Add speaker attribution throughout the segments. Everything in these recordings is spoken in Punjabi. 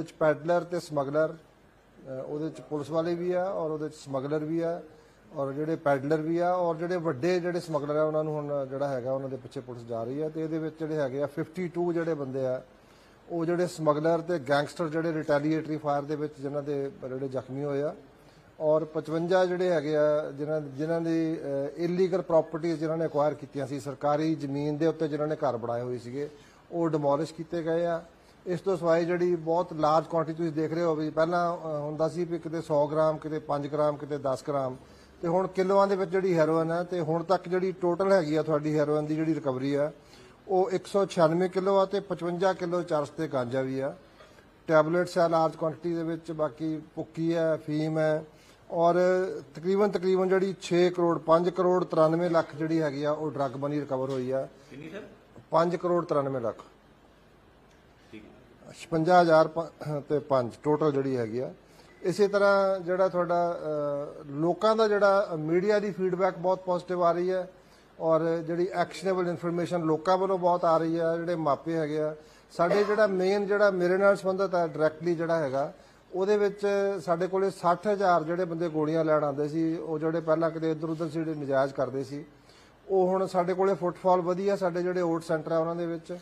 Speaker 1: ਉਹਦੇ ਚ ਪੈਡਲਰ ਤੇ ਸਮਗਲਰ ਉਹਦੇ ਚ ਪੁਲਿਸ ਵਾਲੇ ਵੀ ਆ ਔਰ ਉਹਦੇ ਚ ਸਮਗਲਰ ਵੀ ਆ ਔਰ ਜਿਹੜੇ ਪੈਡਲਰ ਵੀ ਆ ਔਰ ਜਿਹੜੇ ਵੱਡੇ ਜਿਹੜੇ ਸਮਗਲਰ ਆ, ਉਹਨਾਂ ਨੂੰ ਹੁਣ ਜਿਹੜਾ ਹੈਗਾ ਉਹਨਾਂ ਦੇ ਪਿੱਛੇ ਪੁਲਿਸ ਜਾ ਰਹੀ ਹੈ ਤੇ ਇਹਦੇ ਵਿੱਚ ਜਿਹੜੇ ਹੈਗੇ ਆ 52 ਜਿਹੜੇ ਬੰਦੇ ਆ, ਉਹ ਜਿਹੜੇ ਸਮਗਲਰ ਤੇ ਗੈਂਗਸਟਰ ਜਿਹੜੇ ਰਿਟੈਲੀਏਟਰੀ ਫਾਇਰ ਦੇ ਵਿੱਚ ਜਿਨ੍ਹਾਂ ਦੇ ਜਿਹੜੇ ਜ਼ਖਮੀ ਹੋਏ ਆ ਔਰ 55 ਜਿਹੜੇ ਹੈਗੇ ਆ, ਜਿਨ੍ਹਾਂ ਜਿਨ੍ਹਾਂ ਦੀ ਇਲੀਗਲ ਪ੍ਰਾਪਰਟੀਆਂ ਜਿਨ੍ਹਾਂ ਨੇ ਅਕਵਾਇਰ ਕੀਤੀਆਂ ਸੀ, ਸਰਕਾਰੀ ਜ਼ਮੀਨ ਦੇ ਉੱਤੇ ਜਿਨ੍ਹਾਂ ਨੇ ਘਰ ਬਣਾਏ ਹੋਏ ਸੀਗੇ, ਉਹ ਡਿਮੋਲਿਸ਼ ਕੀਤੇ ਗਏ ਆ। ਇਸ ਤੋਂ ਸਿਵਾਏ ਜਿਹੜੀ ਬਹੁਤ ਲਾਰਜ ਕੁਆਂਟੀਟੀ ਤੁਸੀਂ ਦੇਖ ਰਹੇ ਹੋ ਵੀ ਪਹਿਲਾਂ ਹੁੰਦਾ ਸੀ ਵੀ ਕਿਤੇ 100 ਗ੍ਰਾਮ ਕਿਤੇ 5 ਗ੍ਰਾਮ ਕਿਤੇ 10 ਗ੍ਰਾਮ। ਤੇ ਹੁਣ ਕਿਲੋਆਂ ਦੇ ਵਿੱਚ ਜਿਹੜੀ ਹੈਰੋਇਨ ਹੈ ਤੇ ਹੁਣ ਤੱਕ ਜਿਹੜੀ ਟੋਟਲ ਹੈਗੀ ਆ ਤੁਹਾਡੀ ਹੈਰੋਇਨ ਦੀ ਜਿਹੜੀ ਰਿਕਵਰੀ ਆ ਉਹ 196 ਕਿਲੋ ਆ ਤੇ 55 ਕਿਲੋ ਚਰਸ ਤੇ ਗਾਂਜਾ ਵੀ ਆ। ਟੈਬਲੇਟਸ ਆ ਲਾਰਜ ਕੁਆਂਟੀਟੀ ਦੇ ਵਿੱਚ ਬਾਕੀ ਪੁੱਕੀ ਹੈ ਫੀਮ ਹੈ ਔਰ ਤਕਰੀਬਨ ਤਕਰੀਬਨ ਜਿਹੜੀ 6 ਕਰੋੜ 5 ਕਰੋੜ 93 ਲੱਖ ਜਿਹੜੀ ਹੈਗੀ ਆ ਉਹ ਡਰੱਗ ਬਣੀ ਰਿਕਵਰ ਹੋਈ ਆ।
Speaker 2: ਕਿੰਨੀ ਸਰ?
Speaker 1: 5 ਕਰੋੜ 93 ਲੱਖ।
Speaker 2: ਠੀਕ ਹੈ
Speaker 1: 55000 ਪ- ਤੇ 5 ਟੋਟਲ ਜਿਹੜੀ ਹੈਗੀ ਆ। ਇਸੇ ਤਰ੍ਹਾਂ ਜਿਹੜਾ ਤੁਹਾਡਾ ਲੋਕਾਂ ਦਾ ਜਿਹੜਾ ਮੀਡੀਆ ਦੀ ਫੀਡਬੈਕ ਬਹੁਤ ਪੋਜ਼ਿਟਿਵ ਆ ਰਹੀ ਹੈ ਔਰ ਜਿਹੜੀ ਐਕਸ਼ਨੇਬਲ ਇਨਫੋਰਮੇਸ਼ਨ ਲੋਕਾਂ ਵੱਲੋਂ ਬਹੁਤ ਆ ਰਹੀ ਹੈ ਜਿਹੜੇ ਮਾਪੇ ਹੈਗੇ ਆ। ਸਾਡੇ ਜਿਹੜਾ ਮੇਨ ਜਿਹੜਾ ਮੇਰੇ ਨਾਲ ਸੰਬੰਧਿਤ ਹੈ ਡਾਇਰੈਕਟਲੀ ਜਿਹੜਾ ਹੈਗਾ, ਉਹਦੇ ਵਿੱਚ ਸਾਡੇ ਕੋਲੇ 60000 ਜਿਹੜੇ ਬੰਦੇ ਗੋਲੀਆਂ ਲੈਣ ਆਉਂਦੇ ਸੀ, ਉਹ ਜਿਹੜੇ ਪਹਿਲਾਂ ਕਿਤੇ ਇੱਧਰ ਉੱਧਰ ਸੀ, ਜਿਹੜੇ ਨਜਾਇਜ਼ ਕਰਦੇ ਸੀ, ਉਹ ਹੁਣ ਸਾਡੇ ਕੋਲੇ ਫੁੱਟਫਾਲ ਵਧੀਆ ਸਾਡੇ ਜਿਹੜੇ ਓਟ ਸੈਂਟਰ ਆ ਉਹਨਾਂ ਦੇ ਵਿੱਚ।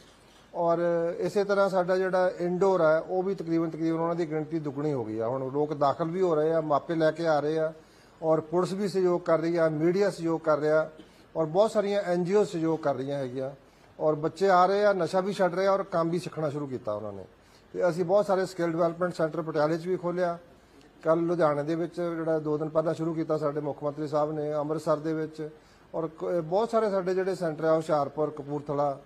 Speaker 1: ਔਰ ਇਸੇ ਤਰ੍ਹਾਂ ਸਾਡਾ ਜਿਹੜਾ ਇਨਡੋਰ ਹੈ, ਉਹ ਵੀ ਤਕਰੀਬਨ ਤਕਰੀਬਨ ਉਹਨਾਂ ਦੀ ਗਿਣਤੀ ਦੁੱਗਣੀ ਹੋ ਗਈ ਆ। ਹੁਣ ਲੋਕ ਦਾਖਲ ਵੀ ਹੋ ਰਹੇ ਆ, ਮਾਪੇ ਲੈ ਕੇ ਆ ਰਹੇ ਆ ਔਰ ਪੁਲਿਸ ਵੀ ਸਹਿਯੋਗ ਕਰ ਰਹੀ ਆ, ਮੀਡੀਆ ਸਹਿਯੋਗ ਕਰ ਰਿਹਾ ਔਰ ਬਹੁਤ ਸਾਰੀਆਂ ਐਨਜੀਓ ਸਹਿਯੋਗ ਕਰ ਰਹੀਆਂ ਹੈਗੀਆਂ ਔਰ ਬੱਚੇ ਆ ਰਹੇ ਆ, ਨਸ਼ਾ ਵੀ ਛੱਡ ਰਹੇ ਆ ਔਰ ਕੰਮ ਵੀ ਸਿੱਖਣਾ ਸ਼ੁਰੂ ਕੀਤਾ ਉਹਨਾਂ ਨੇ। ਤੇ ਅਸੀਂ ਬਹੁਤ ਸਾਰੇ ਸਕਿੱਲ ਡਿਵੈਲਪਮੈਂਟ ਸੈਂਟਰ ਪਟਿਆਲੇ 'ਚ ਵੀ ਖੋਲਿਆ ਕੱਲ ਲੁਧਿਆਣੇ ਦੇ ਵਿੱਚ ਜਿਹੜਾ 2 ਦਿਨ ਪਹਿਲਾਂ ਸ਼ੁਰੂ ਕੀਤਾ ਸਾਡੇ ਮੁੱਖ ਮੰਤਰੀ ਸਾਹਿਬ ਨੇ, ਅੰਮ੍ਰਿਤਸਰ ਦੇ ਵਿੱਚ ਔਰ ਬਹੁਤ ਸਾਰੇ ਸਾਡੇ ਜਿਹੜੇ ਸੈਂਟਰ ਆ, ਹੁਸ਼ਿਆਰਪੁਰ, ਕਪੂਰਥਲਾ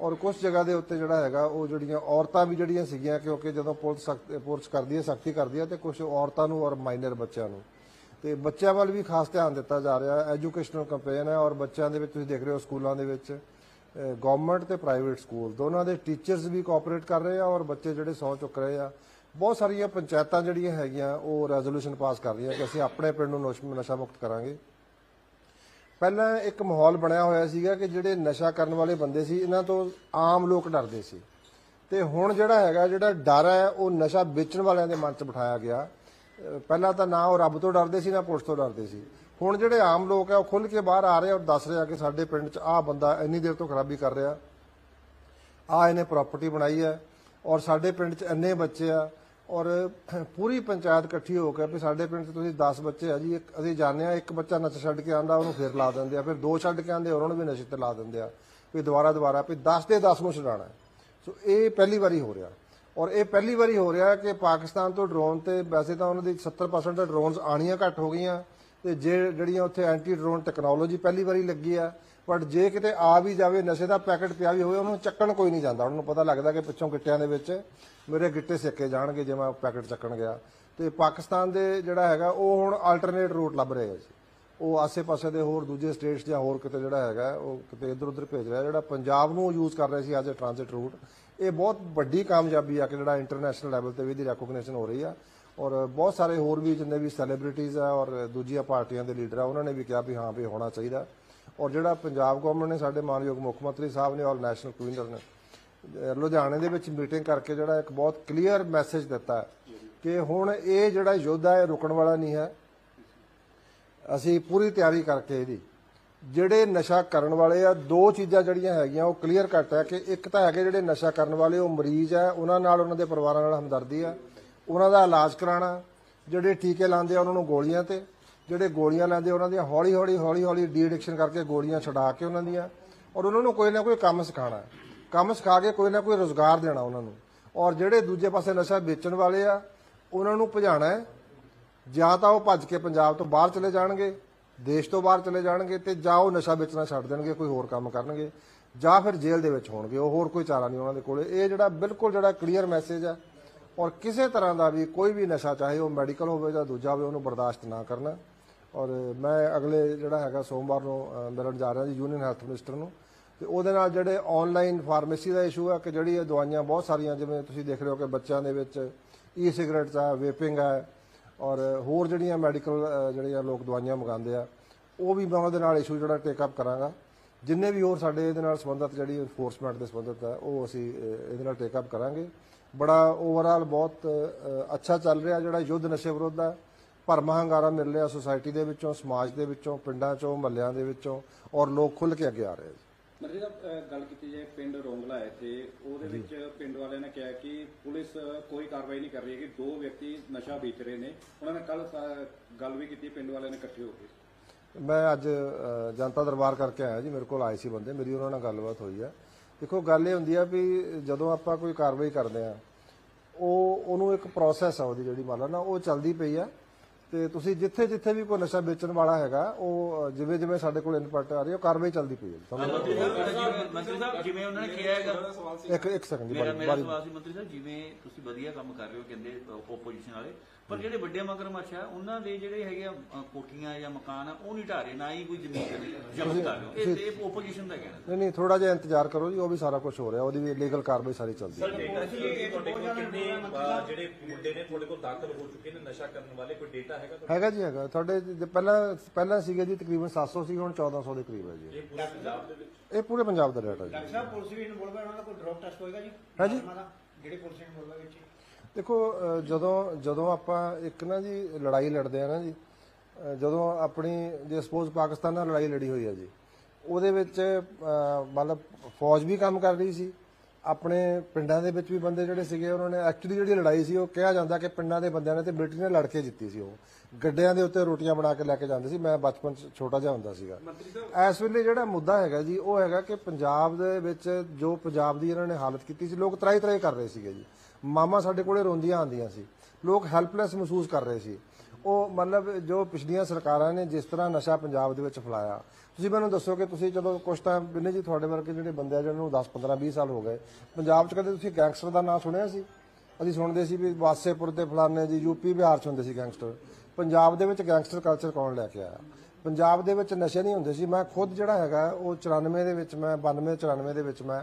Speaker 1: ਔਰ ਕੁਝ ਜਗ੍ਹਾ ਦੇ ਉੱਤੇ ਜਿਹੜਾ ਹੈਗਾ, ਉਹ ਜਿਹੜੀਆਂ ਔਰਤਾਂ ਵੀ ਜਿਹੜੀਆਂ ਸੀਗੀਆਂ, ਕਿਉਂਕਿ ਜਦੋਂ ਪੁਲਿਸ ਪੁਲਿਸ ਕਰਦੀ ਹੈ, ਸਖਤੀ ਕਰਦੀ ਹੈ, ਤੇ ਕੁਝ ਔਰਤਾਂ ਨੂੰ ਔਰ ਮਾਈਨਰ ਬੱਚਿਆਂ ਨੂੰ। ਤੇ ਬੱਚਿਆਂ ਵੱਲ ਵੀ ਖਾਸ ਧਿਆਨ ਦਿੱਤਾ ਜਾ ਰਿਹਾ ਹੈ ਐਜੂਕੇਸ਼ਨਲ ਕੈਂਪੇਨ ਹੈ ਔਰ ਬੱਚਿਆਂ ਦੇ ਵਿੱਚ ਤੁਸੀਂ ਦੇਖ ਰਹੇ ਹੋ ਸਕੂਲਾਂ ਦੇ ਵਿੱਚ ਗਵਰਨਮੈਂਟ ਤੇ ਪ੍ਰਾਈਵੇਟ ਸਕੂਲ ਦੋਨਾਂ ਦੇ ਟੀਚਰਸ ਵੀ ਕੋਆਪਰੇਟ ਕਰ ਰਹੇ ਆ ਔਰ ਬੱਚੇ ਜਿਹੜੇ ਸੌ ਚੁੱਕ ਰਹੇ ਆ। ਬਹੁਤ ਸਾਰੀਆਂ ਪੰਚਾਇਤਾਂ ਜਿਹੜੀਆਂ ਹੈਗੀਆਂ, ਉਹ ਰੈਜ਼ੋਲੂਸ਼ਨ ਪਾਸ ਕਰ ਰਹੀਆਂ ਕਿ ਅਸੀਂ ਆਪਣੇ ਪਿੰਡ ਨੂੰ ਨਸ਼ਾ ਮੁਕਤ ਕਰਾਂਗੇ। ਪਹਿਲਾਂ ਇੱਕ ਮਾਹੌਲ ਬਣਿਆ ਹੋਇਆ ਸੀਗਾ ਕਿ ਜਿਹੜੇ ਨਸ਼ਾ ਕਰਨ ਵਾਲੇ ਬੰਦੇ ਸੀ, ਇਹਨਾਂ ਤੋਂ ਆਮ ਲੋਕ ਡਰਦੇ ਸੀ। ਤੇ ਹੁਣ ਜਿਹੜਾ ਹੈਗਾ, ਜਿਹੜਾ ਡਰ ਹੈ, ਉਹ ਨਸ਼ਾ ਵੇਚਣ ਵਾਲਿਆਂ ਦੇ ਮਨ 'ਚ ਬਿਠਾਇਆ ਗਿਆ। ਪਹਿਲਾਂ ਤਾਂ ਨਾ ਉਹ ਰੱਬ ਤੋਂ ਡਰਦੇ ਸੀ, ਨਾ ਪੁਲਿਸ ਤੋਂ ਡਰਦੇ ਸੀ। ਹੁਣ ਜਿਹੜੇ ਆਮ ਲੋਕ ਆ ਉਹ ਖੁੱਲ ਕੇ ਬਾਹਰ ਆ ਰਹੇ ਔਰ ਦੱਸ ਰਹੇ ਆ ਕਿ ਸਾਡੇ ਪਿੰਡ 'ਚ ਆਹ ਬੰਦਾ ਇੰਨੀ ਦੇਰ ਤੋਂ ਖਰਾਬੀ ਕਰ ਰਿਹਾ। ਆ ਇਹਨੇ ਪ੍ਰਾਪਰਟੀ ਬਣਾਈ ਹੈ ਔਰ ਸਾਡੇ ਪਿੰਡ 'ਚ ਇੰਨੇ ਬੱਚੇ ਆ। ਔਰ ਪੂਰੀ ਪੰਚਾਇਤ ਇਕੱਠੀ ਹੋ ਕੇ ਵੀ ਸਾਡੇ ਪਿੰਡ 'ਚ ਤੁਸੀਂ 10 ਬੱਚੇ ਆ ਜੀ, ਇੱਕ ਅਸੀਂ ਜਾਣਦੇ ਆ ਇੱਕ ਬੱਚਾ ਨਸ਼ਾ ਛੱਡ ਕੇ ਆਂਦਾ ਉਹਨੂੰ ਫਿਰ ਲਾ ਦਿੰਦੇ ਆ, ਫਿਰ ਦੋ ਛੱਡ ਕੇ ਆਂਦੇ ਉਹਨਾਂ ਨੂੰ ਵੀ ਨਸ਼ੇ ਤੇ ਲਾ ਦਿੰਦੇ ਆ, ਵੀ ਦੁਬਾਰਾ ਦੁਬਾਰਾ, ਵੀ 10 ਦੇ 10 ਨੂੰ ਛਡਾਣਾ ਸੋ ਇਹ ਪਹਿਲੀ ਵਾਰੀ ਹੋ ਰਿਹਾ। ਔਰ ਇਹ ਪਹਿਲੀ ਵਾਰੀ ਹੋ ਰਿਹਾ ਕਿ ਪਾਕਿਸਤਾਨ ਤੋਂ ਡਰੋਨ ਤੇ ਵੈਸੇ ਤਾਂ ਉਹਨਾਂ ਦੀ 70% ਡਰੋਨਸ ਆਣੀਆਂ ਘੱਟ ਹੋ ਗਈਆਂ, ਤੇ ਜੇ ਜਿਹੜੀਆਂ ਉੱਥੇ ਐਂਟੀ ਡਰੋਨ ਟੈਕਨੋਲੋਜੀ ਪਹਿਲੀ ਵਾਰੀ ਲੱਗੀ ਆ ਬਟ ਜੇ ਕਿਤੇ ਆ ਵੀ ਜਾਵੇ, ਨਸ਼ੇ ਦਾ ਪੈਕੇਟ ਪਿਆ ਵੀ ਹੋਵੇ, ਉਹਨੂੰ ਚੱਕਣ ਕੋਈ ਨਹੀਂ ਜਾਂਦਾ। ਉਹਨਾਂ ਨੂੰ ਪਤਾ ਲੱਗਦਾ ਕਿ ਪਿੱਛੋਂ ਗਿੱਟਿਆਂ ਦੇ ਵਿੱਚ ਮੇਰੇ ਗਿੱਟੇ ਸਿੱਕੇ ਜਾਣਗੇ ਜੇ ਮੈਂ ਪੈਕਟ ਚੱਕਣ ਗਿਆ। ਤੇ ਪਾਕਿਸਤਾਨ ਦੇ ਜਿਹੜਾ ਹੈਗਾ, ਉਹ ਹੁਣ ਆਲਟਰਨੇਟ ਰੂਟ ਲੱਭ ਰਹੇ ਹੈ ਜੀ। ਉਹ ਆਸੇ-ਪਾਸੇ ਦੇ ਹੋਰ ਦੂਜੇ ਸਟੇਟਸ ਜਾਂ ਹੋਰ ਕਿਤੇ ਜਿਹੜਾ ਹੈਗਾ, ਉਹ ਕਿਤੇ ਇੱਧਰ ਉੱਧਰ ਭੇਜ ਰਿਹਾ, ਜਿਹੜਾ ਪੰਜਾਬ ਨੂੰ ਯੂਜ਼ ਕਰ ਰਿਹਾ ਸੀ ਐਜ਼ ਅ ਟ੍ਰਾਂਜ਼ਿਟ ਰੂਟ ਇਹ ਬਹੁਤ ਵੱਡੀ ਕਾਮਯਾਬੀ ਆ ਕਿ ਜਿਹੜਾ ਇੰਟਰਨੈਸ਼ਨਲ ਲੈਵਲ ਤੇ ਵੀ ਇਹਦੀ ਰੈਕੋਗਨੀਸ਼ਨ ਹੋ ਰਹੀ ਆ। ਔਰ ਬਹੁਤ ਸਾਰੇ ਹੋਰ ਵੀ ਜਿੰਨੇ ਵੀ ਸੈਲੀਬ੍ਰਿਟੀਜ਼ ਆ ਔਰ ਦੂਜੀਆਂ ਪਾਰਟੀਆਂ ਦੇ ਲੀਡਰ ਆ, ਉਹਨਾਂ ਨੇ ਵੀ ਕਿਹਾ ਵੀ ਹਾਂ ਵੀ ਹੋਣਾ ਚਾਹੀਦਾ। ਔਰ ਜਿਹੜਾ ਪੰਜਾਬ ਗਵਰਨਮੈਂਟ ਨੇ ਸਾਡੇ ਮਾਨਯੋਗ ਮੁੱਖ ਮੰਤਰੀ ਸਾਹਿਬ ਨੇ ਔਰ ਨੈਸ਼ਨਲ ਕਵੀਨਰ ਨੇ ਲੁਧਿਆਣੇ ਦੇ ਵਿੱਚ ਮੀਟਿੰਗ ਕਰਕੇ ਜਿਹੜਾ ਇੱਕ ਬਹੁਤ ਕਲੀਅਰ ਮੈਸੇਜ ਦਿੱਤਾ ਕਿ ਹੁਣ ਇਹ ਜਿਹੜਾ ਯੁੱਧ ਹੈ, ਇਹ ਰੁਕਣ ਵਾਲਾ ਨਹੀਂ ਹੈ। ਅਸੀਂ ਪੂਰੀ ਤਿਆਰੀ ਕਰਕੇ ਇਹਦੀ, ਜਿਹੜੇ ਨਸ਼ਾ ਕਰਨ ਵਾਲੇ ਆ, ਦੋ ਚੀਜ਼ਾਂ ਜਿਹੜੀਆਂ ਹੈਗੀਆਂ, ਉਹ ਕਲੀਅਰ ਕੱਟ ਹੈ ਕਿ ਇੱਕ ਤਾਂ ਹੈਗੇ ਜਿਹੜੇ ਨਸ਼ਾ ਕਰਨ ਵਾਲੇ, ਉਹ ਮਰੀਜ਼ ਆ ਉਹਨਾਂ ਨਾਲ ਉਹਨਾਂ ਦੇ ਪਰਿਵਾਰਾਂ ਨਾਲ ਹਮਦਰਦੀ ਆ ਉਹਨਾਂ ਦਾ ਇਲਾਜ ਕਰਾਉਣਾ, ਜਿਹੜੇ ਟੀਕੇ ਲਾਉਂਦੇ ਆ, ਉਹਨਾਂ ਨੂੰ ਗੋਲੀਆਂ ਤੇ ਜਿਹੜੇ ਗੋਲੀਆਂ ਲੈਂਦੇ ਉਹਨਾਂ ਦੀਆਂ ਹੌਲੀ ਹੌਲੀ ਹੌਲੀ ਹੌਲੀ ਡੀ ਐਡਿਕਸ਼ਨ ਕਰਕੇ ਗੋਲੀਆਂ ਛਡਾ ਕੇ ਉਹਨਾਂ ਦੀਆਂ ਔਰ ਉਹਨਾਂ ਨੂੰ ਕੋਈ ਨਾ ਕੋਈ ਕੰਮ ਸਿਖਾਉਣਾ ਕੰਮ ਸਿਖਾ ਕੇ ਕੋਈ ਨਾ ਕੋਈ ਰੋਜ਼ਗਾਰ ਦੇਣਾ ਉਹਨਾਂ ਨੂੰ। ਔਰ ਜਿਹੜੇ ਦੂਜੇ ਪਾਸੇ ਨਸ਼ਾ ਵੇਚਣ ਵਾਲੇ ਆ, ਉਹਨਾਂ ਨੂੰ ਭਜਾਣਾ ਹੈ। ਜਾਂ ਤਾਂ ਉਹ ਭੱਜ ਕੇ ਪੰਜਾਬ ਤੋਂ ਬਾਹਰ ਚਲੇ ਜਾਣਗੇ, ਦੇਸ਼ ਤੋਂ ਬਾਹਰ ਚਲੇ ਜਾਣਗੇ ਤੇ ਜਾਂ ਉਹ ਨਸ਼ਾ ਵੇਚਣਾ ਛੱਡ ਦੇਣਗੇ, ਕੋਈ ਹੋਰ ਕੰਮ ਕਰਨਗੇ ਜਾਂ ਫਿਰ ਜੇਲ੍ਹ ਦੇ ਵਿੱਚ ਹੋਣਗੇ। ਉਹ ਹੋਰ ਕੋਈ ਚਾਰਾ ਨਹੀਂ ਉਹਨਾਂ ਦੇ ਕੋਲੇ। ਇਹ ਜਿਹੜਾ ਬਿਲਕੁਲ ਜਿਹੜਾ ਕਲੀਅਰ ਮੈਸੇਜ ਆ ਔਰ ਕਿਸੇ ਤਰ੍ਹਾਂ ਦਾ ਵੀ ਕੋਈ ਵੀ ਨਸ਼ਾ ਚਾਹੇ ਉਹ ਮੈਡੀਕਲ ਹੋਵੇ ਜਾਂ ਦੂਜਾ ਹੋਵੇ, ਉਹਨੂੰ ਬਰਦਾਸ਼ਤ ਨਾ ਕਰਨਾ। ਔਰ ਮੈਂ ਅਗਲੇ ਜਿਹੜਾ ਹੈਗਾ ਸੋਮਵਾਰ ਨੂੰ ਮਿਲਣ ਜਾ ਰਿਹਾ ਜੀ ਯੂਨੀਅਨ ਹੈਲਥ ਮਿਨਿਸਟਰ ਨੂੰ। ਤੇ ਉਹਦੇ ਨਾਲ ਜਿਹੜੇ ਆਨਲਾਈਨ ਫਾਰਮੇਸੀ ਦਾ ਇਸ਼ੂ ਆ ਕਿ ਜਿਹੜੀ ਇਹ ਦਵਾਈਆਂ ਬਹੁਤ ਸਾਰੀਆਂ, ਜਿਵੇਂ ਤੁਸੀਂ ਦੇਖ ਰਹੇ ਹੋ ਕਿ ਬੱਚਿਆਂ ਦੇ ਵਿੱਚ ਈ ਸਿਗਰਟਸ ਆ ਵੇਪਿੰਗ ਆ, ਔਰ ਹੋਰ ਜਿਹੜੀਆਂ ਮੈਡੀਕਲ ਜਿਹੜੀਆਂ ਲੋਕ ਦਵਾਈਆਂ ਮੰਗਾਉਂਦੇ ਆ, ਉਹ ਵੀ ਮੈਂ ਉਹਦੇ ਨਾਲ ਇਸ਼ੂ ਜਿਹੜਾ ਟੇਕ ਅਪ ਕਰਾਂਗਾ। ਜਿੰਨੇ ਵੀ ਹੋਰ ਸਾਡੇ ਇਹਦੇ ਨਾਲ ਸੰਬੰਧਿਤ ਜਿਹੜੀ ਇਨਫੋਰਸਮੈਂਟ ਦੇ ਸੰਬੰਧਿਤ ਹੈ ਉਹ ਅਸੀਂ ਇਹਦੇ ਨਾਲ ਟੇਕ ਅਪ ਕਰਾਂਗੇ। ਬੜਾ ਓਵਰਆਲ ਬਹੁਤ ਅੱਛਾ ਚੱਲ ਰਿਹਾ ਜਿਹੜਾ ਯੁੱਧ ਨਸ਼ੇ ਵਿਰੁੱਧ ਹੈ ਭਰਮਾ ਹੰਗਾਰਾ ਮਿਲ ਰਿਹਾ ਸੋਸਾਇਟੀ ਦੇ ਵਿੱਚੋਂ ਸਮਾਜ ਦੇ ਵਿੱਚੋਂ ਪਿੰਡਾਂ ਚੋਂ ਮਹੱਲਿਆਂ ਦੇ ਵਿੱਚੋਂ ਔਰ ਲੋਕ ਖੁੱਲ ਕੇ ਅੱਗੇ ਆ ਰਹੇ ਜੀ
Speaker 3: ਮਤਲਬ ਸਾਹਿਬ ਅਹ ਗੱਲ ਕੀਤੀ ਜਾਏ ਪਿੰਡ ਰੋਂਗਲਾ ਹੈ ਇੱਥੇ ਉਹਦੇ ਵਿੱਚ ਪਿੰਡ ਵਾਲਿਆਂ ਨੇ ਕਿਹਾ ਕਿ ਪੁਲਿਸ ਕੋਈ ਕਾਰਵਾਈ ਨਹੀਂ ਕਰ ਰਹੀ ਕਿ ਦੋ ਵਿਅਕਤੀ ਨਸ਼ਾ ਵੇਚ ਰਹੇ ਨੇ। ਉਹਨਾਂ ਨੇ ਕੱਲ ਗੱਲ ਵੀ ਕੀਤੀ ਪਿੰਡ ਵਾਲਿਆਂ ਨੇ ਇਕੱਠੇ ਹੋ ਕੇ।
Speaker 1: ਮੈਂ ਅੱਜ ਜਨਤਾ ਦਰਬਾਰ ਕਰਕੇ ਆਇਆ ਜੀ ਮੇਰੇ ਕੋਲ ਆਏ ਸੀ ਬੰਦੇ ਮੇਰੀ ਉਹਨਾਂ ਨਾਲ ਗੱਲਬਾਤ ਹੋਈ ਹੈ ਦੇਖੋ ਗੱਲ ਇਹ ਹੁੰਦੀ ਆ ਵੀ ਜਦੋਂ ਆਪਾਂ ਕੋਈ ਕਾਰਵਾਈ ਕਰਦੇ ਆ ਉਹ ਉਹਨੂੰ ਇੱਕ ਪ੍ਰੋਸੈਸ ਆ ਉਹਦੀ ਜਿਹੜੀ ਮੰਨ ਲਾ ਨਾ ਉਹ ਚੱਲਦੀ ਪਈ ਆ। ਤੇ ਤੁਸੀਂ ਜਿੱਥੇ ਜਿੱਥੇ ਵੀ ਕੋਈ ਨਸ਼ਾ ਵੇਚਣ ਵਾਲਾ ਹੈਗਾ ਉਹ ਜਿਵੇਂ ਜਿਵੇਂ ਸਾਡੇ ਕੋਲ ਇਨਪੁਟ ਆ ਰਹੀ ਹੈ ਉਹ ਕਾਰਵਾਈ ਚੱਲਦੀ ਪਈ ਹੈ
Speaker 2: ਮੰਤਰੀ ਸਾਹਿਬ ਜਿਵੇਂ ਉਹਨਾਂ ਨੇ ਕਿਹਾ ਹੈਗਾ।
Speaker 1: ਇੱਕ ਇੱਕ ਸੈਕਿੰਡ ਜੀ
Speaker 2: ਮੇਰਾ
Speaker 1: ਬਾਰੀ-
Speaker 2: ਮੇਰਾ
Speaker 1: ਬਾਰੀ
Speaker 2: ਸਵਾਲ ਸੀ ਮੰਤਰੀ ਸਾਹਿਬ ਜਿਵੇਂ ਤੁਸੀਂ ਵਧੀਆ ਕੰਮ ਕਰ ਰਹੇ ਹੋ ਕਹਿੰਦੇ ਓਪੋਜੀਸ਼ਨ ਵਾਲੇ ਪਰ ਜਿਹੜੇ ਵੱਡੇ ਮਗਰਮੱਛ ਆ ਉਹਨਾਂ ਦੇ ਜਿਹੜੇ ਹੈਗੇ ਆ ਅ, ਕੋਠੀਆਂ ਜਾਂ ਮਕਾਨ ਆ ਉਹ ਨਹੀਂ ਢਾ ਰਹੇ ਨਾ ਹੀ ਕੋਈ ਜ਼ਮੀਨ ਜ਼ਬਤ ਕਰ ਰਹੇ। ਇਹ ਤੇ ਓਪੋਜੀਸ਼ਨ ਦਾ ਕਹਿਣਾ।
Speaker 1: ਨਹੀਂ ਨਹੀਂ ਥੋੜਾ ਜਿਹਾ ਇੰਤਜ਼ਾਰ ਕਰੋ ਜੀ ਉਹ ਵੀ ਸਾਰਾ ਕੁਝ ਹੋ ਰਿਹਾ ਉਹਦੀ ਵੀ ਲੀਗਲ ਕਾਰਵਾਈ ਸਾਰੀ ਚੱਲਦੀ ਹੈ।
Speaker 4: ਡੇਟਾ ਜੀ ਇਹ ਤੁਹਾਡੇ ਕੋਲ ਕਿੰਨੇ ਅਹ, ਜਿਹੜੇ ਮੁੰਡੇ ਨੇ ਤੁਹਾਡੇ ਕੋਲ ਦਾਖਲ ਹੋ ਚੁੱਕੇ ਨੇ ਨਸ਼ਾ ਕਰਨ ਵਾਲੇ ਕੋਈ ਡੇਟਾ ਹੈਗਾ ਤੁਹਾਡੇ
Speaker 1: ਹੈਗਾ ਜੀ ਹੈਗਾ। ਤੁਹਾਡੇ ਜੇ ਪਹਿਲਾਂ ਪਹਿਲਾਂ ਸੀਗੇ ਜੀ ਤਕਰੀਬਨ 700 ਸੀ ਹੁਣ 1400 ਦੇ ਕਰੀਬ ਹੈ ਜੀ।
Speaker 4: ਇਹ ਪੂਰੇ ਪੰਜਾਬ ਦੇ ਵਿੱਚ?
Speaker 1: ਇਹ ਪੂਰੇ ਪੰਜਾਬ ਦਾ ਡਾਟਾ ਜੀ।
Speaker 5: ਡਾਕਟਰ ਸਾਹਿਬ ਪੁਲਿਸ ਵੀ ਇਨਵੋਲਵ ਹੈ ਉਹਨਾਂ ਦਾ ਕੋਈ ਡਰੋਪ ਟੈਸਟ ਹੋਏਗਾ ਜੀ?
Speaker 1: ਹੈ ਜੀ।
Speaker 5: ਉਹਨਾਂ ਦਾ ਜਿਹੜੇ ਪੁਲਿਸ ਇਨਵੋਲਵ ਹੈ ਵਿੱਚ।
Speaker 1: ਦੇਖੋ ਜਦੋਂ ਜਦੋਂ ਆਪਾਂ ਇੱਕ ਨਾ ਜੀ ਲੜਾਈ ਲੜਦੇ ਆ ਨਾ ਜੀ ਜਦੋਂ ਆਪਣੀ, ਜੇ ਸਪੋਜ਼ ਪਾਕਿਸਤਾਨ ਨਾਲ ਲੜਾਈ ਲੜੀ ਹੋਈ ਹੈ ਜੀ, ਉਹਦੇ ਵਿੱਚ ਮਤਲਬ ਫੌਜ ਵੀ ਕੰਮ ਕਰ ਰਹੀ ਸੀ ਆਪਣੇ ਪਿੰਡਾਂ ਦੇ ਵਿੱਚ ਵੀ ਬੰਦੇ ਜਿਹੜੇ ਸੀਗੇ ਉਹਨਾਂ ਨੇ ਐਕਚੁਅਲੀ ਜਿਹੜੀ ਲੜਾਈ ਸੀ ਉਹ ਕਿਹਾ ਜਾਂਦਾ ਕਿ ਪਿੰਡਾਂ ਦੇ ਬੰਦਿਆਂ ਨੇ ਤੇ ਬ੍ਰਿਟਿਸ਼ ਨੇ ਲੜ ਕੇ ਜਿੱਤੀ ਸੀ ਉਹ। ਗੱਡਿਆਂ ਦੇ ਉੱਤੇ ਰੋਟੀਆਂ ਬਣਾ ਕੇ ਲੈ ਕੇ ਜਾਂਦੇ ਸੀ। ਮੈਂ ਬਚਪਨ ਚ ਛੋਟਾ ਜਿਹਾ ਹੁੰਦਾ ਸੀਗਾ। ਇਸ ਵੇਲੇ ਜਿਹੜਾ ਮੁੱਦਾ ਹੈਗਾ ਜੀ ਉਹ ਹੈਗਾ ਕਿ ਪੰਜਾਬ ਦੇ ਵਿੱਚ ਜੋ ਪੰਜਾਬ ਦੀ ਇਹਨਾਂ ਨੇ ਹਾਲਤ ਕੀਤੀ ਸੀ ਲੋਕ ਤਰਾਈ ਤਰਾਈ ਕਰ ਰਹੇ ਸੀਗੇ ਜੀ। ਮਾਮਾ ਸਾਡੇ ਕੋਲੇ ਰੋਂਦੀਆਂ ਆਂਦੀਆਂ ਸੀ। ਲੋਕ ਹੈਲਪਲੈਸ ਮਹਿਸੂਸ ਕਰ ਰਹੇ ਸੀ। ਉਹ ਮਤਲਬ ਜੋ ਪਿਛਲੀਆਂ ਸਰਕਾਰਾਂ ਨੇ ਜਿਸ ਤਰ੍ਹਾਂ ਨਸ਼ਾ ਪੰਜਾਬ ਦੇ ਵਿੱਚ ਫੈਲਾਇਆ, ਤੁਸੀਂ ਮੈਨੂੰ ਦੱਸੋ ਕਿ ਤੁਸੀਂ ਚਲੋ ਕੁਛ ਤਾਂ ਬਿਨੇ ਜੀ ਤੁਹਾਡੇ ਵਰਗੇ ਜਿਹੜੇ ਬੰਦੇ ਆ, ਜਿਹਨਾਂ ਨੂੰ 10 15 20 ਸਾਲ ਹੋ ਗਏ, ਪੰਜਾਬ 'ਚ ਕਦੇ ਤੁਸੀਂ ਗੈਂਗਸਟਰ ਦਾ ਨਾਮ ਸੁਣਿਆ ਸੀ? ਅਸੀਂ ਸੁਣਦੇ ਸੀ ਵੀ ਵਾਸੇਪੁਰ ਤੇ ਫਲਾਣੇ ਜੀ, ਯੂਪੀ, ਬਿਹਾਰ 'ਚ ਹੁੰਦੇ ਸੀ ਗੈਂਗਸਟਰ। ਪੰਜਾਬ ਦੇ ਵਿੱਚ ਗੈਂਗਸਟਰ ਕਲਚਰ ਕੌਣ ਲੈ ਕੇ ਆਇਆ? ਪੰਜਾਬ ਦੇ ਵਿੱਚ ਨਸ਼ੇ ਨਹੀਂ ਹੁੰਦੇ ਸੀ। ਮੈਂ ਖੁਦ ਜਿਹੜਾ ਹੈਗਾ, ਉਹ 94 ਦੇ ਵਿੱਚ ਮੈਂ 92 94 ਦੇ ਵਿੱਚ ਮੈਂ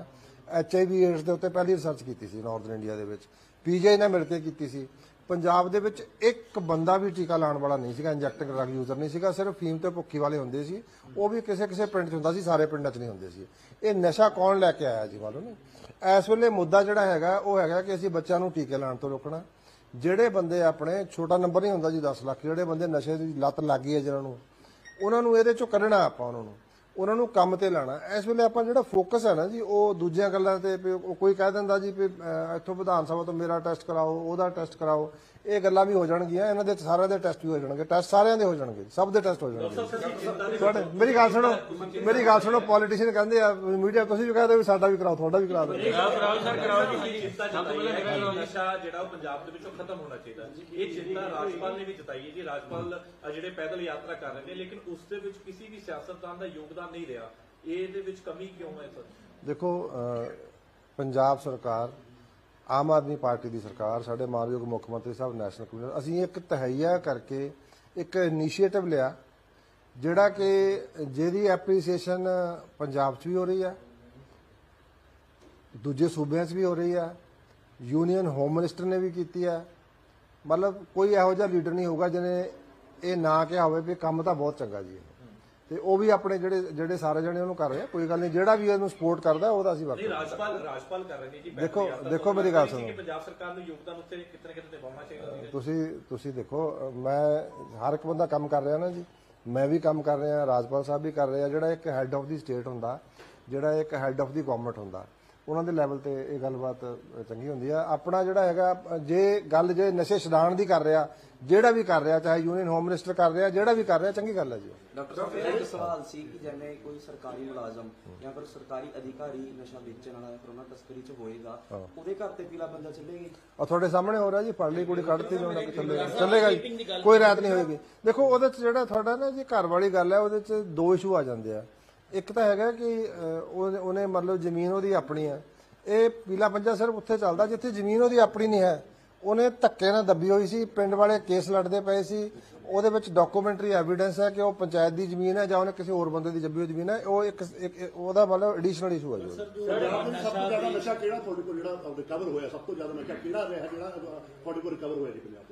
Speaker 1: ਐਚਆਈਵੀ ਏਡਸ ਦੇ ਉੱਤੇ ਪਹਿਲੀ ਰਿਸਰਚ ਕੀਤੀ ਸੀ ਨਾਰਥਰਨ ਇੰਡੀਆ ਦੇ ਵਿੱਚ। ਪੀਜੀਆਈ ਨਾਲ ਮਿਲ ਕੇ ਕੀਤੀ ਸੀ। ਪੰਜਾਬ ਦੇ ਵਿੱਚ ਇੱਕ ਬੰਦਾ ਵੀ ਟੀਕਾ ਲਾਉਣ ਵਾਲਾ ਨਹੀਂ ਸੀਗਾ ਇੰਜੈਕਟਿੰਗ ਡਰਗ ਯੂਜ਼ਰ ਨਹੀਂ ਸੀਗਾ, ਸਿਰਫ ਫੀਮ ਤੇ ਭੁੱਖੀ ਵਾਲੇ ਹੁੰਦੇ ਸੀ। ਉਹ ਵੀ ਕਿਸੇ ਕਿਸੇ ਪਿੰਡ 'ਚ ਹੁੰਦਾ ਸੀ, ਸਾਰੇ ਪਿੰਡਾਂ 'ਚ ਨਹੀਂ ਹੁੰਦੇ ਸੀ। ਇਹ ਨਸ਼ਾ ਕੌਣ ਲੈ ਕੇ ਆਇਆ ਜੀ ਮਾਲੂਮ ਨਹੀਂ ਇਸ ਵੇਲੇ ਮੁੱਦਾ ਜਿਹੜਾ ਹੈਗਾ, ਉਹ ਹੈਗਾ ਕਿ ਅਸੀਂ ਬੱਚਿਆਂ ਨੂੰ ਟੀਕੇ ਲਾਉਣ ਤੋਂ ਰੋਕਣਾ। ਜਿਹੜੇ ਬੰਦੇ ਆਪਣੇ, ਛੋਟਾ ਨੰਬਰ ਨਹੀਂ ਹੁੰਦਾ ਜੀ 10 ਲੱਖ, ਜਿਹੜੇ ਬੰਦੇ ਨਸ਼ੇ ਦੀ ਲੱਤ ਲੱਗ ਗਈ ਹੈ ਜਿਹਨਾਂ ਨੂੰ, ਉਹਨਾਂ ਨੂੰ ਇਹਦੇ ਚੋਂ ਕੱਢਣਾ ਆਪਾਂ ਉਹਨਾਂ ਨੂੰ। ਉਹਨਾਂ ਨੂੰ ਕੰਮ ਤੇ ਲਾਣਾ। ਇਸ ਵੇਲੇ ਆਪਾਂ ਜਿਹੜਾ ਫੋਕਸ ਹੈ ਨਾ ਜੀ, ਉਹ ਦੂਜੀਆਂ ਗੱਲਾਂ ਤੇ ਉਹ ਕੋਈ ਕਹਿ ਦਿੰਦਾ ਜੀ ਵੀ ਇੱਥੋਂ ਵਿਧਾਨ ਸਭਾ ਤੋਂ ਮੇਰਾ ਟੈਸਟ ਕਰਾਓ, ਉਹਦਾ ਟੈਸਟ ਕਰਾਓ। ਇਹ ਗੱਲਾਂ ਵੀ ਹੋ ਜਾਣਗੀਆਂ ਇਹਨਾਂ ਦੇ ਸਾਰਿਆਂ ਦੇ ਟੈਸਟ ਵੀ ਹੋ ਜਾਣਗੇ ਟੈਸਟ ਸਾਰਿਆਂ ਦੇ ਹੋ ਜਾਣਗੇ ਸਭ ਦੇ ਟੈਸਟ ਹੋ ਜਾਣਗੇ। ਤੁਹਾਡੇ ਮੇਰੀ ਗੱਲ ਸੁਣੋ ਮੇਰੀ ਗੱਲ ਸੁਣੋ ਪੋਲੀਟੀਸ਼ੀਅਨ ਕਹਿੰਦੇ ਆ ਮੀਡੀਆ ਤੁਸੀਂ ਵੀ ਕਹਿੰਦੇ ਵੀ ਸਾਡਾ ਵੀ ਕਰਾਓ ਤੁਹਾਡਾ ਵੀ ਕਰਾ ਦਿਓ।
Speaker 4: ਚਿੰਤਾ ਜਤਾਈ ਹੈ ਕਿ ਨਸ਼ਾ ਜਿਹੜਾ ਪੰਜਾਬ ਦੇ ਵਿੱਚੋਂ ਖਤਮ ਹੋਣਾ ਚਾਹੀਦਾ। ਇਹ ਚਿੰਤਾ ਰਾਜਪਾਲ ਨੇ ਵੀ ਜਤਾਈ ਹੈ ਜੀ। ਰਾਜਪਾਲ ਜਿਹੜੇ ਪੈਦਲ ਯਾਤਰਾ ਕਰ ਰਹੇ ਨੇ ਲੇਕਿਨ ਉਸ ਦੇ ਵਿੱਚ ਕਿਸੇ ਵੀ ਸਿਆਸਤਦਾਨ ਦਾ ਯੋਗਦਾਨ ਨਹੀਂ ਰਿਹਾ। ਇਹਦੇ ਵਿੱਚ ਕਮੀ ਕਿਉਂ ਹੈ ਸਰ?
Speaker 1: ਦੇਖੋ ਪੰਜਾਬ ਸਰਕਾਰ ਆਮ ਆਦਮੀ ਪਾਰਟੀ ਦੀ ਸਰਕਾਰ, ਸਾਡੇ ਮਾਨਯੋਗ ਮੁੱਖ ਮੰਤਰੀ ਸਾਹਿਬ ਨੈਸ਼ਨਲ ਕਮਿਸ਼ਨ ਅਸੀਂ ਇੱਕ ਤਹਈਆ ਕਰਕੇ ਇੱਕ ਇਨੀਸ਼ੀਏਟਿਵ ਲਿਆ, ਜਿਹੜਾ ਕਿ ਜਿਹਦੀ ਐਪਰੀਸੀਏਸ਼ਨ ਪੰਜਾਬ 'ਚ ਵੀ ਹੋ ਰਹੀ ਹੈ ਦੂਜੇ ਸੂਬਿਆਂ 'ਚ ਵੀ ਹੋ ਰਹੀ ਹੈ ਯੂਨੀਅਨ ਹੋਮ ਮਿਨਿਸਟਰ ਨੇ ਵੀ ਕੀਤੀ ਹੈ ਮਤਲਬ ਕੋਈ ਇਹੋ ਜਿਹਾ ਲੀਡਰ ਨਹੀਂ ਹੋਊਗਾ ਜਿਹਨੇ ਇਹ ਨਾ ਕਿਹਾ ਹੋਵੇ ਵੀ ਕੰਮ ਤਾਂ ਬਹੁਤ ਚੰਗਾ ਜੀ ਇਹ। ਤੇ ਉਹ ਵੀ ਆਪਣੇ ਜਿਹੜੇ ਜਿਹੜੇ ਸਾਰੇ ਜਣੇ ਉਹਨੂੰ ਕਰ ਰਹੇ ਆ ਕੋਈ ਗੱਲ ਨਹੀਂ ਜਿਹੜਾ ਵੀ ਇਹਨੂੰ ਸਪੋਰਟ ਕਰਦਾ ਉਹਦਾ ਅਸੀਂ
Speaker 4: ਨਹੀਂ
Speaker 1: ਵਰਤ
Speaker 4: ਰਾਜਪਾਲ ਰਾਜਪਾਲ ਕਰ ਰਹੇ ਨੇ ਜੀ
Speaker 1: ਦੇਖੋ-। ਦੇਖੋ ਮੇਰੀ ਗੱਲ
Speaker 4: ਨਹੀਂ
Speaker 1: ਸੁਣੋ।
Speaker 4: ਪੰਜਾਬ ਸਰਕਾਰ ਨੂੰ ਯੋਗਦਾਨ ਉੱਤੇ ਕਿਤੇ ਨਾ ਕਿਤੇ ਨਿਭਾਉਣਾ ਚਾਹੀਦਾ
Speaker 1: ਤੁਸੀਂ ਤੁਸੀਂ ਦੇਖੋ ਮੈਂ ਹਰ ਇੱਕ ਬੰਦਾ ਕੰਮ ਕਰ ਰਿਹਾ ਨਾ ਜੀ ਮੈਂ ਵੀ ਕੰਮ ਕਰ ਰਿਹਾ ਰਾਜਪਾਲ ਸਾਹਿਬ ਵੀ ਕਰ ਰਹੇ ਜਿਹੜਾ ਇੱਕ ਹੈੱਡ ਆਫ ਦੀ ਸਟੇਟ ਹੁੰਦਾ ਜਿਹੜਾ ਇੱਕ ਹੈੱਡ ਆਫ ਦੀ ਗਵਰਨਮੈਂਟ ਹੁੰਦਾ ਉਹਨਾਂ ਦੇ ਲੈਵਲ ਤੇ ਇਹ ਗੱਲਬਾਤ ਚੰਗੀ ਹੁੰਦੀ ਆ। ਆਪਣਾ ਜਿਹੜਾ ਹੈਗਾ ਜੇ ਗੱਲ ਜੇ ਨਸ਼ੇ ਛਡਾਣ ਦੀ ਕਰ ਰਿਹਾ ਜਿਹੜਾ ਵੀ ਕਰ ਰਿਹਾ ਚਾਹੇ ਯੂਨੀਅਨ ਹੋਮ ਮਿਨਿਸਟਰ ਕਰ ਰਿਹਾ ਜਿਹੜਾ ਵੀ ਕਰ ਰਿਹਾ ਚੰਗੀ ਗੱਲ ਹੈ ਜੀ।
Speaker 6: ਡਾਕਟਰ ਸਾਹਿਬ ਇੱਕ ਸਵਾਲ ਸੀ ਕਿ ਜਿਵੇਂ ਕੋਈ ਸਰਕਾਰੀ ਮੁਲਾਜ਼ਮ ਜਾਂ ਫਿਰ ਸਰਕਾਰੀ ਅਧਿਕਾਰੀ ਨਸ਼ਾ ਵੇਚਣ ਵਾਲਾ ਉਹਨਾਂ ਤਸਕਰੀ 'ਚ ਹੋਏਗਾ ਉਹਦੇ ਘਰ ਤੇ ਪੀਲਾ ਬੰਦਾ ਚੱਲੇਗੀ
Speaker 1: ਆ ਤੁਹਾਡੇ ਸਾਹਮਣੇ ਹੋ ਰਿਹਾ ਜੀ ਫੜ ਲਈ ਕੁੜੀ ਕੱਢਤੀ ਜੋ ਨਾ ਚੱਲੇਗਾ। ਚੱਲੇਗਾ ਜੀ। ਕੋਈ ਰਾਤ ਨਹੀਂ ਹੋਏਗੀ। ਦੇਖੋ ਉਹਦੇ ਚ ਜਿਹੜਾ ਤੁਹਾਡਾ ਨਾ ਜੀ ਘਰ ਵਾਲੀ ਗੱਲ ਹੈ ਉਹਦੇ ਚ ਦੋ ਇਸ਼ੂ ਆ ਜਾਂਦੇ ਆ। ਇੱਕ ਤਾਂ ਹੈਗਾ ਕਿ ਉਹ- ਉਹਨੇ ਮਤਲਬ ਜ਼ਮੀਨ ਉਹਦੀ ਆਪਣੀ ਹੈ ਇਹ ਪੀਲਾ ਪੰਜਾ ਸਿਰਫ ਉੱਥੇ ਚੱਲਦਾ ਜਿੱਥੇ ਜ਼ਮੀਨ ਉਹਦੀ ਆਪਣੀ ਨਹੀਂ ਹੈ। ਉਹਨੇ ਧੱਕੇ ਨਾਲ ਦੱਬੀ ਹੋਈ ਸੀ ਪਿੰਡ ਵਾਲੇ ਕੇਸ ਲੜਦੇ ਪਏ ਸੀ। ਉਹਦੇ ਵਿੱਚ ਡਾਕੂਮੈਂਟਰੀ ਐਵੀਡੈਂਸ ਹੈ ਕਿ ਉਹ ਪੰਚਾਇਤ ਦੀ ਜ਼ਮੀਨ ਹੈ ਜਾਂ ਉਹਨੇ ਕਿਸੇ ਹੋਰ ਬੰਦੇ ਦੀ ਦੱਬੀ ਹੋਈ ਜ਼ਮੀਨ ਹੈ। ਉਹ ਇੱਕ ਇੱਕ- ਉਹਦਾ ਮਤਲਬ ਐਡੀਸ਼ਨਲ ਇਸ਼ੂ ਹੈ ਜੀ ਉਹ।
Speaker 7: ਪੰਜਾਬ ਵਿੱਚ ਸਭ ਤੋਂ ਜ਼ਿਆਦਾ ਨਸ਼ਾ ਕਿਹੜਾ ਤੁਹਾਡੇ ਕੋਲ ਜਿਹੜਾ ਰਿਕਵਰ ਹੋਇਆ? ਸਭ ਤੋਂ ਜ਼ਿਆਦਾ ਨਸ਼ਾ ਕਿਹੜਾ ਰਿਹਾ ਜਿਹੜਾ ਤੁਹਾਡੇ ਕੋਲ ਰਿਕਵਰ ਹੋਇਆ ਜੀ ਪੰਜਾਬ